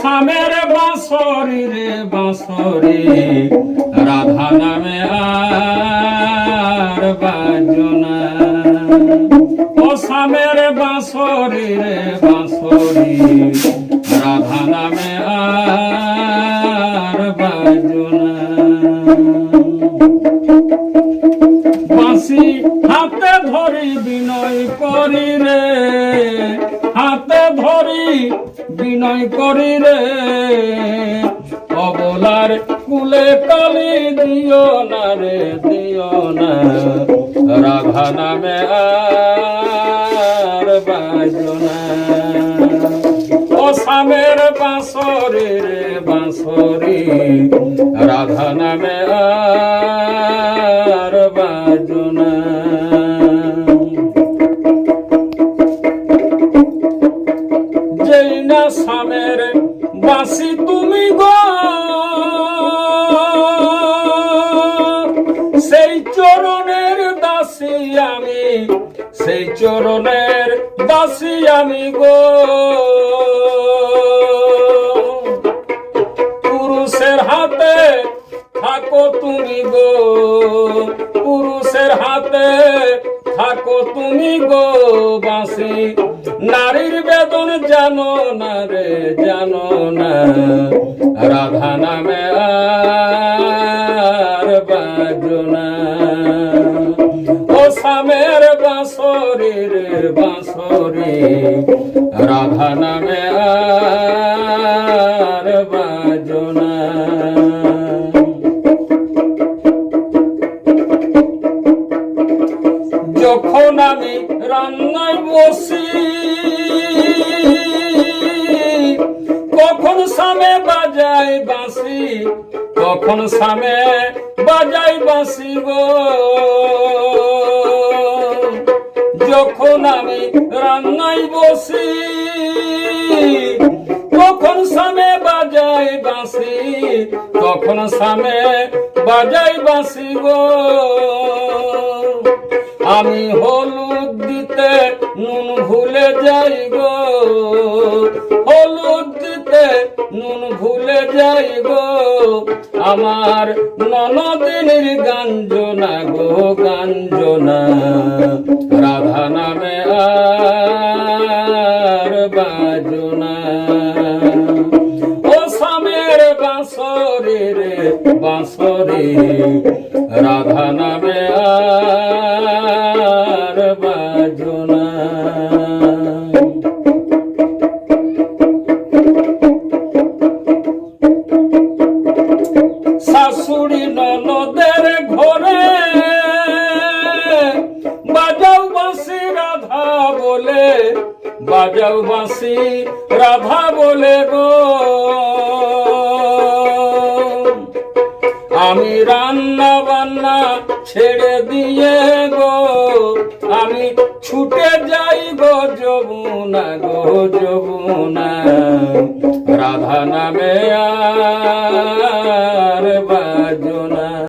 সামের বাঁশরি রে বাঁশরি, রাধা নামে আর বাজনা ও সামের বাঁশরি রে বাঁশরি, রাধা নামে আর বাজনা বাঁশি হাতে ধরি বিনয় করি রে বিনয় করি রে। অবলার কুলে কালি দিও না রে, দিও না। রাধা নামে আর বাজনা ও সামের বাঁশরি রে, বাঁশরি। রাধা নামে আর যেই না সামের বাঁশি তুমি গো। সেই চরণের দাসী আমি, সেই চরণের দাসী আমি গো। পুরুষের হাতে থাকো তুমি গো, পুরুষের হাতে থাকো তুমি গো বাঁশি। নারীর বেদন জানো না রে, জানো না। রাধা নামে আর বাজনা ও সামের বাঁশরি রে বাঁশরি, রাধা নামে আর বাজনা যখন আমি রান্নায় বসি বাঁশি কখন সামে বাজাই গো যখন আমি রান্নায় বসি, কখন সামে বাজাই বাঁশি কখন সামে বাজাই গো আমি হলুদ দিতে নুন ভুলে যাই গো। হলুদ দিতে নুন ভুলে যাই গো। আমার ননদিনীর গাঞ্জনা গো, গাঞ্জনা। রাধা নামে আর বাজনা। ও সামের বাঁশরি রে, বাঁশরি। রাধা নামে আর বাজনা। বাজাও বাঁশি, রাধা বলে গো। আমি রান্না বান্না ছেড়ে দিয়ে গো, আমি ছুটে যাই গো যমুনা গো, যমুনা। রাধা নামে বাজনা